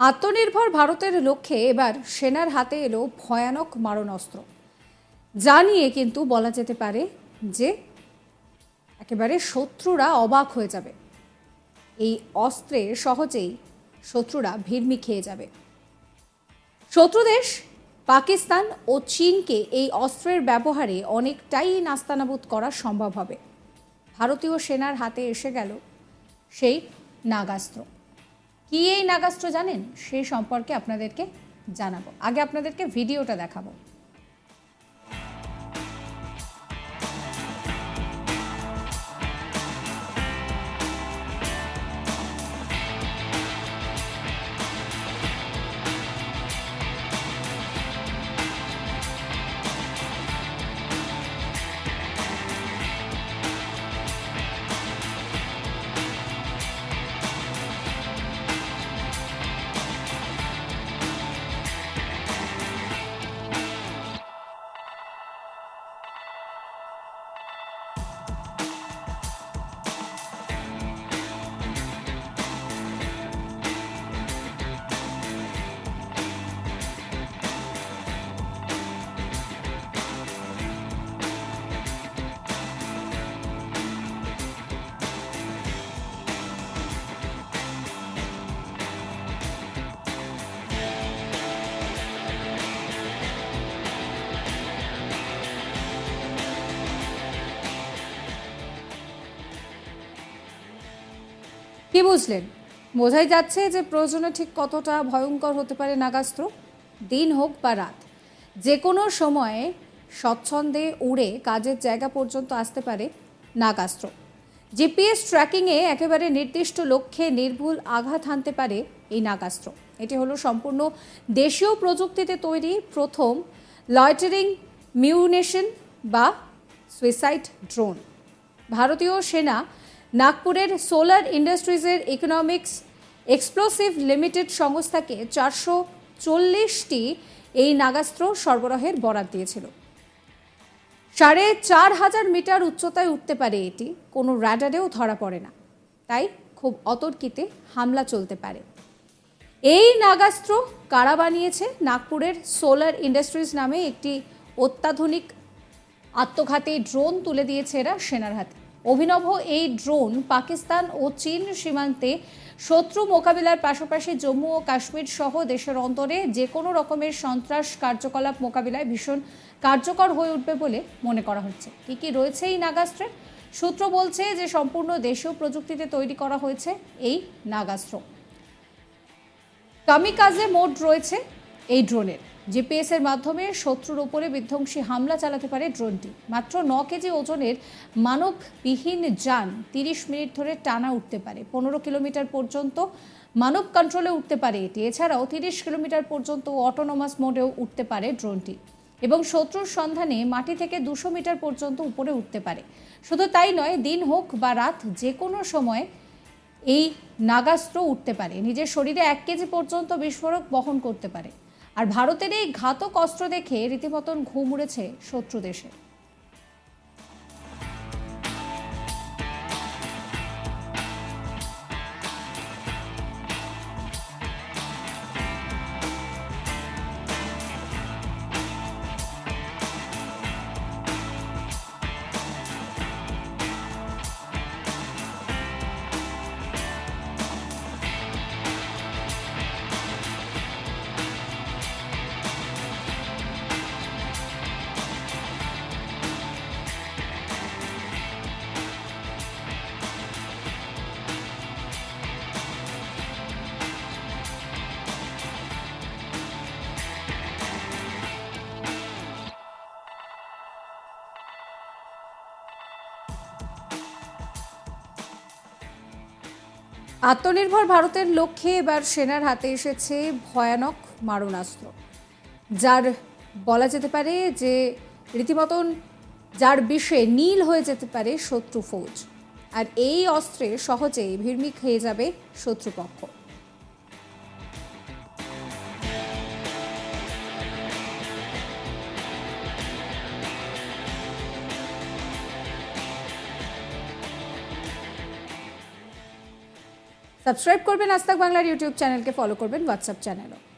আত্মনির্ভর ভারতের লক্ষ্যে এবার সেনার হাতে এলো ভয়ানক মারণাস্ত্র। যা নিয়ে কিন্তু বলা যেতে পারে যে একেবারে শত্রুরা অবাক হয়ে যাবে। এই অস্ত্রে সহজেই শত্রুরা ভিড়মি খেয়ে যাবে। শত্রু দেশ, পাকিস্তান ও চীনকে এই অস্ত্রের ব্যবহারে অনেকটাই নাস্তানাবুদ করা সম্ভব হবে। ভারতীয় সেনার হাতে এসে গেল সেই নাগাস্ত্র। কি এই নাগাস্ত্র জানেন? সেই সম্পর্কে আপনাদেরকে জানাব। আগে আপনাদেরকে ভিডিওটা দেখাবো। কি বুঝলেন? বোঝাই যাচ্ছে যে প্রয়োজনে ঠিক কতটা ভয়ঙ্কর হতে পারে নাগাস্ত্র, দিন হোক বা রাত। যে কোনো সময়ে স্বচ্ছন্দে উড়ে কাজের জায়গা পর্যন্ত আসতে পারে নাগাস্ত্র। জিপিএস ট্র্যাকিংয়ে একেবারে নির্দিষ্ট লক্ষ্যে নির্ভুল আঘাত হানতে পারে এই নাগাস্ত্র। এটি হলো সম্পূর্ণ দেশীয় প্রযুক্তিতে তৈরি প্রথম লয়টারিং মিউনেশন বা সুইসাইড ড্রোন। ভারতীয় সেনা নাগপুরের সোলার ইন্ডাস্ট্রিজের ইকোনমিক্স এক্সপ্লোসিভ লিমিটেড সংস্থাকে চারশো চল্লিশটি এই নাগাস্ত্র সরবরাহের বরাদ দিয়েছিল। সাড়ে চার হাজার মিটার উচ্চতায় উঠতে পারে এটি, কোনো র্যাডারেও ধরা পড়ে না। তাই খুব অতর্কিতে হামলা চলতে পারে। এই নাগাস্ত্র কারা বানিয়েছে? নাগপুরের সোলার ইন্ডাস্ট্রিজ নামে একটি অত্যাধুনিক আত্মঘাতী ড্রোন তুলে দিয়েছে এরা সেনার হাতে। অভিনব এই ড্রোন পাকিস্তান ও চীন সীমান্তে শত্রু মোকাবিলার পাশাপাশি জম্মু ও কাশ্মীর সহ দেশের অন্তরে যে কোনো রকমের সন্ত্রাস কার্যকলাপ মোকাবিলায় ভীষণ কার্যকর হয়ে উঠবে বলে মনে করা হচ্ছে। কি কি রয়েছে এই নাগাস্ত্রে? সূত্র বলছে যে সম্পূর্ণ দেশীয় প্রযুক্তিতে তৈরি করা হয়েছে এই নাগাস্ত্র। কামিকাজে মোড রয়েছে এই ড্রোনের। জিপিএস এর মাধ্যমে শত্রুর উপরে বিধ্বংসী হামলা চালাতে পারে ড্রোনটি। মাত্র ন কেজি ওজনের মানববিহীন যান তিরিশ মিনিট ধরে টানা উঠতে পারে। পনেরো কিলোমিটার পর্যন্ত মানব কন্ট্রোলে উঠতে পারে এটি। এছাড়াও তিরিশ কিলোমিটার পর্যন্ত অটোনোমাস মোডেও উঠতে পারে ড্রোনটি এবং শত্রুর সন্ধানে মাটি থেকে দুশো মিটার পর্যন্ত উপরে উঠতে পারে। শুধু তাই নয়, দিন হোক বা রাত, যে কোনো সময় এই নাগাস্ত্র উঠতে পারে। নিজের শরীরে এক কেজি পর্যন্ত বিস্ফোরক বহন করতে পারে। আর ভারতের এই ঘাতক অস্ত্র দেখে রীতিমতন ঘুম উড়েছে শত্রু দেশে আত্মনির্ভর ভারতের লক্ষ্যে এবার সেনার হাতে এসেছে ভয়ানক মারণাস্ত্র। যার বলা যেতে পারে যে রীতিমতন যার বিষে নীল হয়ে যেতে পারে শত্রু ফৌজ। আর এই অস্ত্রে সহজেই ভিড়মি খেয়ে যাবে শত্রুপক্ষ। সাবস্ক্রাইব করবেন আস্তাক বাংলার ইউটিউব চ্যানেলকে ফলো করবেন হোয়াটসঅ্যাপ চ্যানেলও